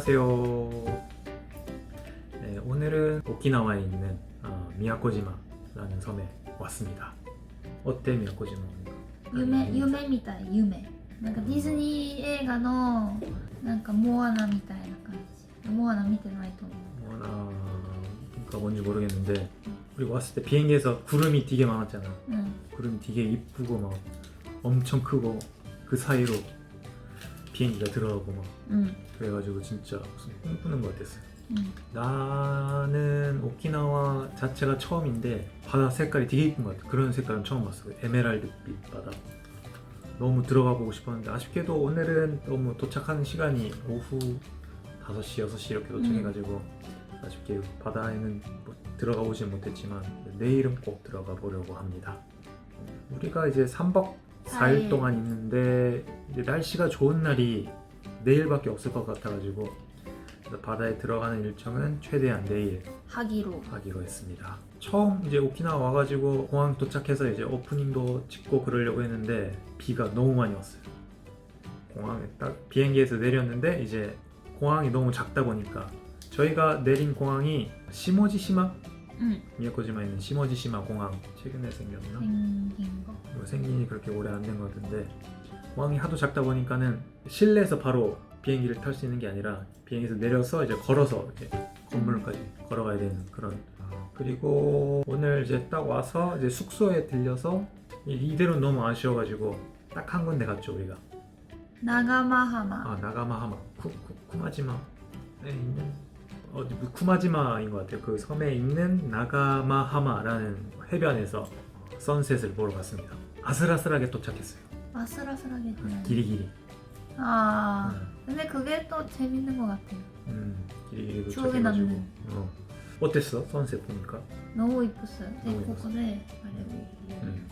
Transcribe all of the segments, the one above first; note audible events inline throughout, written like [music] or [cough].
안녕하세요. 네, 오늘은 오키나와에 있는 어, 미야코지마라는 섬에 왔습니다. 어때 미야코지마입니까? 夢夢みたい夢なんかディズニー映画のなんかモアナみたいな感じモアナ見てないと思 뭐나 뭔지 모르겠는데 우리 왔을 때 비행기에서 구름이 되게 많았잖아. ううん 구름이 되게 이쁘고 막 엄청 크고 그 사이로 비행기가 들어가고 막 응. 그래가지고 진짜 무슨 꿈꾸는 것 같았어요. 응. 나는 오키나와 자체가 처음인데 바다 색깔이 되게 예쁜 것 같아. 그런 색깔은 처음 봤어요. 그 에메랄드빛 바다. 너무 들어가 보고 싶었는데 아쉽게도 오늘은 너무 도착하는 시간이 오후 5시, 6시 이렇게 도착해가지고 음. 아쉽게 바다에는 뭐 들어가 보진 못했지만 내일은 꼭 들어가 보려고 합니다. 우리가 이제 3박 4일 동안 있는데 이제 날씨가 좋은 날이 내일밖에 없을 것 같아가지고 바다에 들어가는 일정은 최대한 내일 하기로 하기로 했습니다. 처음 이제 오키나와 와가지고 공항 도착해서 이제 오프닝도 찍고 그러려고 했는데 비가 너무 많이 왔어요. 공항에 딱 비행기에서 내렸는데 이제 공항이 너무 작다 보니까 저희가 내린 공항이 시모지시마 응. 미야코지마에 있는 시모지시마 공항 최근에 생겼나? 생긴 거. 뭐 생긴 지 그렇게 오래 안 된 것 같은데 공항이 하도 작다 보니까는 실내에서 바로 비행기를 탈 수 있는 게 아니라 비행기에서 내려서 이제 걸어서 이렇게 건물까지 걸어가야 되는 그런 아. 그리고 오늘 이제 딱 와서 이제 숙소에 들려서 이대로 너무 아쉬워가지고 딱 한 군데 갔죠 우리가 나가마하마. 아 나가마하마 쿠, 쿠, 쿠마지마에 있는 어, 그 쿠마지마인 것 같아요. 그 섬에 있는 나가마하마라는 해변에서 선셋을 보러 갔습니다. 아슬아슬하게 도착했어요. 아슬아슬하겠네. 길이 길이. 아 근데 그게 또 재밌는 것 같아요. 음, 길이 길이 추억에 남는. 어. 어땠어? 선셋 보니까? 너무 이뻤어요. 되게 곱고 네. 음.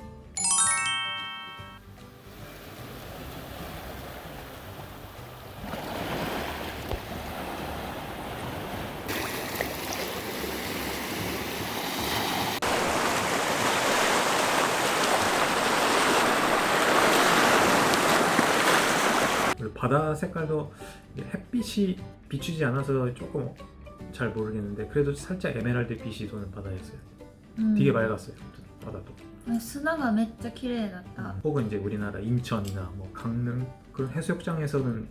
바다 색깔도 이게 햇빛이 비추지 않아서 조금 잘 모르겠는데 그래도 살짝 에메랄드 빛이 도는 바다였어요. うん 되게 맑았어요. 바다도. 砂がめっちゃ綺麗だった、 혹은 이제 우리나라 인천이나 뭐 강릉 그런 해수욕장에서는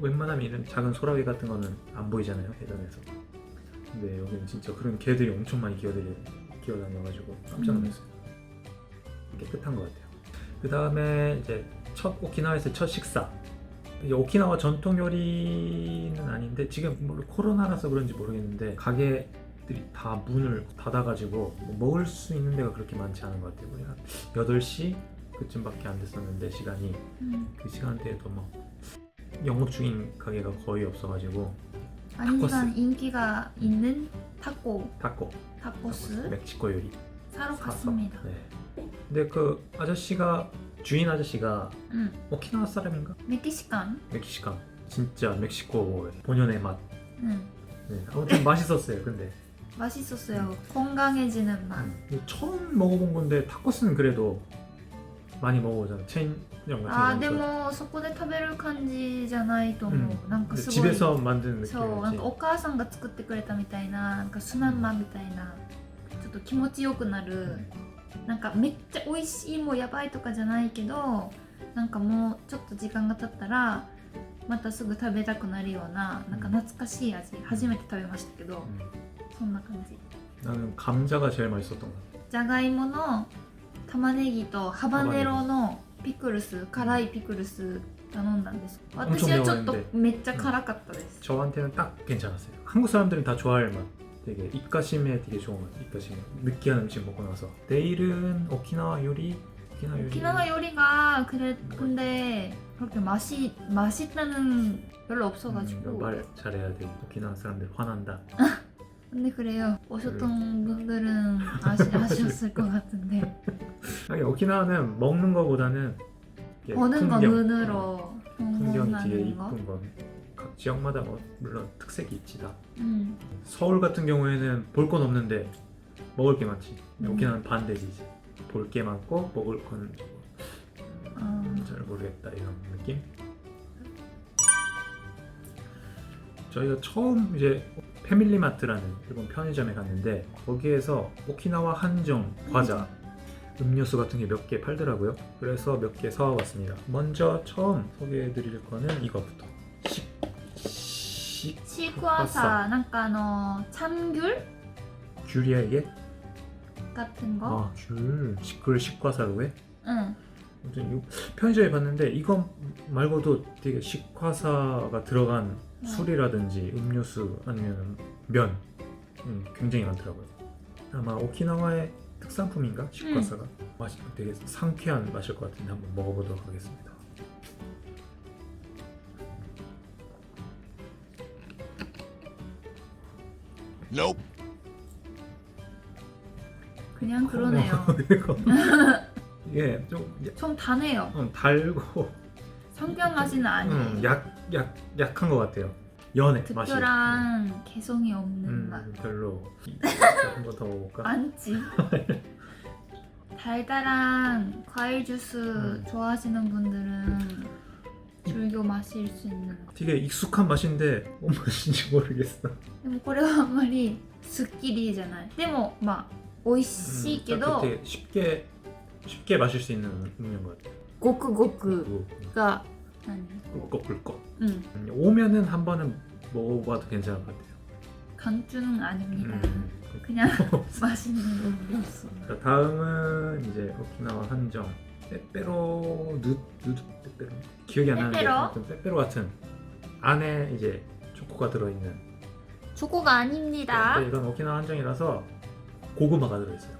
웬만하면 이런 작은 소라게 같은 거는 안 보이잖아요 해변에서. 근데 여기는 진짜 그런 개들이 엄청 많이 기어다니 기어다녀가지고 깜짝 놀랐어요. 깨끗한 것 같아요. 그 다음에 이제 첫 오키나와에서 첫 식사. 오키나와 전통 요리는 아닌데 지금 뭐 코로나라서 그런지 모르겠는데 가게 들이 다 문을 닫아가지고 뭐 먹을 수 있는 데가 그렇게 많지 않은 것 같아요. 한 8시 그쯤밖에 안 됐었는데 시간이 うん、그 시간대에도 막 영업 중인 가게가 거의 없어가지고 아니면 인기가 있는 타코 타코, 타코스 멕시코 요리 사러. 갔습니다. 네. 근데 그 아저씨가 주인 아저씨가 응. 오키나와 사람인가? 멕시칸? 멕시칸. 진짜 멕시코 본연의 맛. 응. 네. 아무튼 맛있었어요. 근데 맛있었어요. 건강해지는 맛. 음, 처음 먹어본 건데 타코스는 그래도 많이 먹어보잖아. 체인점 같은 아, 거. でもそこで食べる感じじゃないと思う。なんかすごい 집에서 만든 そう、なん 느낌이지. かお母さんが作ってくれたみたいな、なんかスナンマンみたいな、ちょっと気持ちよくなる、 なんかめっちゃ美味しいもうやばいとかじゃないけど、なんかもうちょっと時間が経ったらまたすぐ食べたくなるような、なんか懐かしい味、初めて食べましたけど、 음. そんな感じ。 나는 감자가 제일 맛있었던 것 같아. じゃがいもの玉ねぎとハバネロのピクルス辛いピクルス頼んだんです私はちょっとめっちゃ辛かったです、 저한테는 딱 괜찮았어요. 한국 사람들은 다 좋아할 맛. 되게 입가심에 되게 좋은 맛. 입가심에 느끼한 음식 먹고 나서 내일은 오키나와 요리. 오키나와 요리. 오키나와 요리가 그래 근데 그렇게 맛이 맛있다는 별로 음, 없어가지고 말 잘해야 돼. 오키나와 사람들 화난다. [laughs] 근데 그래요 오셨던 분들은 아시, 아셨을 것 같은데 [laughs] 아니, 오키나와는 먹는 거보다는 보는 거 풍경, 눈으로 어, 풍경이 되게 이쁜 거. 각 지역마다 뭐 물론 특색이 있지 다. 음. 서울 같은 경우에는 볼 건 없는데 먹을 게 많지. 음. 오키나와는 반대지. 볼게 많고 먹을 건 어, 잘 모르겠다 이런 느낌. 저희가 처음 이제 패밀리마트라는 일본 편의점에 갔는데 거기에서 오키나와 한정 과자 음료수 같은 게 몇 개 팔더라고요. 그래서 몇 개 사와봤습니다. 먼저 처음 소개해드릴 거는 이거부터. 桑さ 난까노 참귤 귤이야 이게? 같은 거. 아 귤. 시- 그걸 식과사로 해? 응. 아무튼 요- 편의점에 봤는데 이거 말고도 되게 식화사가 들어간 네. 술이라든지 음료수 아니면 면 음, 굉장히 많더라고요. 아마 오키나와의 특산품인가 식화사가 맛이 되게 상쾌한 맛일 것 같은데 한번 먹어보도록 하겠습니다. Nope. 그냥 그러네요 [laughs] 이거 이게 [laughs] 좀 야- 좀 다네요 음, 달고 상쾌한 맛은 아니에요 음, 약, 약, 약한 것 같아요. 연해 맛이. 특별한 개성이 없는 음, 맛 별로. [laughs] 한번 더 먹어볼까? 안지 달달한 과일 주스 음. 좋아하시는 분들은 즐겨 마실 수 있는 맛. 되게 익숙한 맛인데 뭔 맛인지 모르겠어. でもこれはあんまりすっきりじゃないでもまあ美味しいけど [laughs] 음, 되게 쉽게 쉽게 마실 수 있는 음료인 것 같아요. ごくごく 그리고 が何 꿀꺽꿀꺽. うん 음, 오면은 한 번은 먹어봐도 괜찮을 것 같아요. 강주는 아닙니다 음. 그냥 [laughs] 맛있는 음료수 자, 다음은 이제 오키나와 한정 빼빼로 누 누드 빼빼로 기억이 안 나는데 빼빼로? 아무튼 빼빼로 같은 안에 이제 초코가 들어있는 초코가 아닙니다 근데 이건 오키나와 한정이라서 고구마가 들어있어요.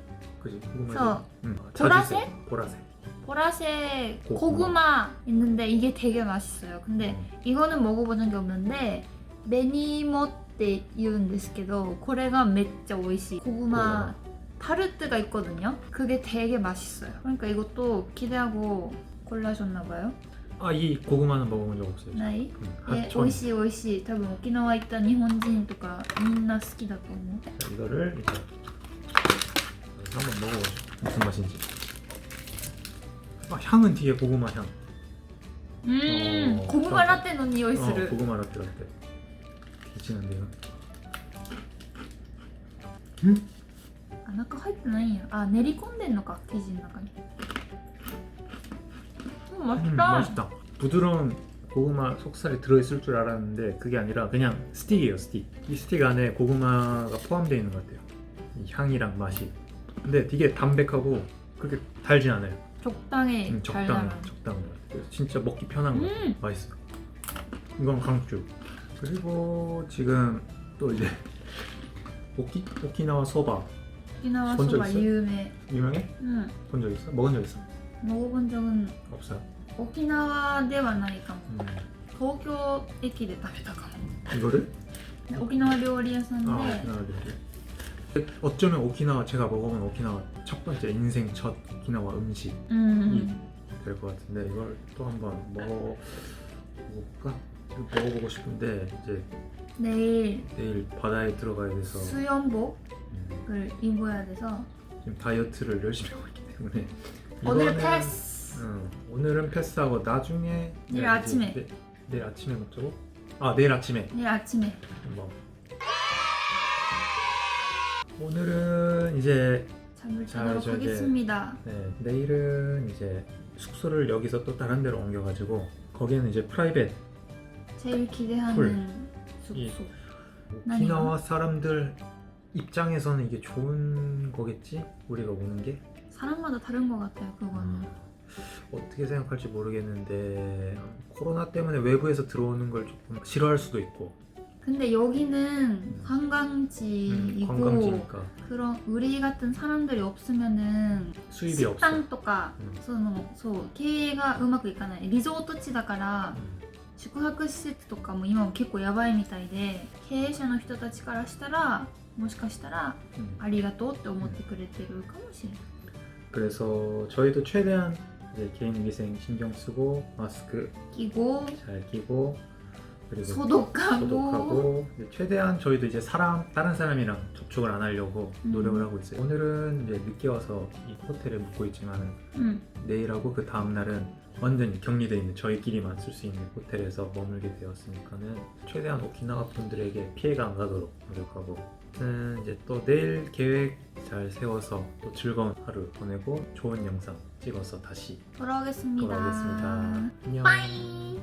그지? 고구마. 저, 음, 보라색? 자주색, 보라색. 보라색 고구마. 고구마 있는데 이게 되게 맛있어요 근데 음. 이거는 먹어본 적이 없는데 베니모って言うんですけどこれがめっちゃ美味しい 고구마 타르트가 있거든요 그게 되게 맛있어요 그러니까 이것도 기대하고 골라줬나봐요 아, 이 고구마는 먹어본 적 없어요. ない 음, え美 핫촌. 味しい美味しい多分沖縄行った日本人とかみんな好きだと思う 자, 이거를 이제 한번 먹어보죠. 무슨 맛인지. 아, 향은 되게 고구마 향. うーん 어, ゴムバラテの匂いす 어, る 고구마 라떼 라떼. 되게 진한데요. 음? あ中入ってないんやあ練り込んでんのか生地の中にうん 음, 맛있다 맛있다. 부드러운 고구마 속살이 들어있을 줄 알았는데 그게 아니라 그냥 스틱이에요 스틱. 이 스틱 안에 고구마가 포함되어 있는 것 같아요. 이 향이랑 맛이. 근데 되게 담백하고 그렇게 달진 않아요. 적당히 음, 잘 적당 나간 적당한 것 같아요. 진짜 먹기 편한 것 같아요. 음. 맛있어. 이건 강주. 그리고 지금 또 이제 오키 오키나와 소바 沖縄そば本当です有名 유명해? うん 본 적 있어? 먹은 적 있어? 먹어본 적은 없어요. 沖縄ではないかも 음. 東京駅で食べたかも 이거를 沖縄料理屋さんで、 아 오키나와 요리. 어쩌면 오키나와 제가 먹어본 오키나와 첫 번째 인생 첫 오키나와 음식 うんうん 이 될 것 같은데 이걸 또 한번 먹어볼까? 먹어보고 싶은데 이제 내일 내일 바다에 들어가야 돼서. 수영복을 음, 입어야 돼서 지금 다이어트를 열심히 하고 있기 때문에. 오늘 이거는- 패스! 응, 오늘은 패스하고 나중에 내일 이제 아침에. 내, 내일 아침에 먹자고? 아 내일 아침에. 내일 아침에. 한번 오늘은 이제 잠을 자, 자도록 하겠습니다. 네, 내일은 이제 숙소를 여기서 또 다른 데로 옮겨가지고 거기는 이제 프라이빗 제일 기대하는 쿨. 숙소 이- 아니요. 오키나와 사람들 입장에서는 이게 좋은 거겠지? 우리가 오는 게 사람마다 다른 것 같아요 그거는 음. 어떻게 생각할지 모르겠는데 코로나 때문에 외부에서 들어오는 걸 조금 싫어할 수도 있고 근데 여기는 음, 관광지이고 관광지니까 그런 우리 같은 사람들이 없으면은 수입이 없어. 食とか、 음. そのそう経営がうまくいかないリゾート地だから、 음, 宿泊施設とかも今も結構やばいみたいで経営者の人たちからしたらもしかしたら 음. ありがとうって思ってくれてるかもしれない 그래서 저희도 최대한 이제 개인 위생 신경 쓰고 마스크 記号 잘 끼고 그리고 소독하고 소독하고 이제 최대한 저희도 이제 사람 다른 사람이랑 접촉을 안 하려고 음. 노력을 하고 있어요. 오늘은 이제 늦게 와서 이 호텔에 묵고 있지만 うん 내일하고 그 다음 날은 완전히 격리되어 있는 저희끼리만 쓸 수 있는 호텔에서 머물게 되었으니까는 최대한 오키나와 분들에게 피해가 안 가도록 노력하고 아무튼 이제 또 내일 계획 잘 세워서 또 즐거운 하루 보내고 좋은 영상 찍어서 다시 돌아오겠습니다. 돌아오겠습니다. 안녕. 빠이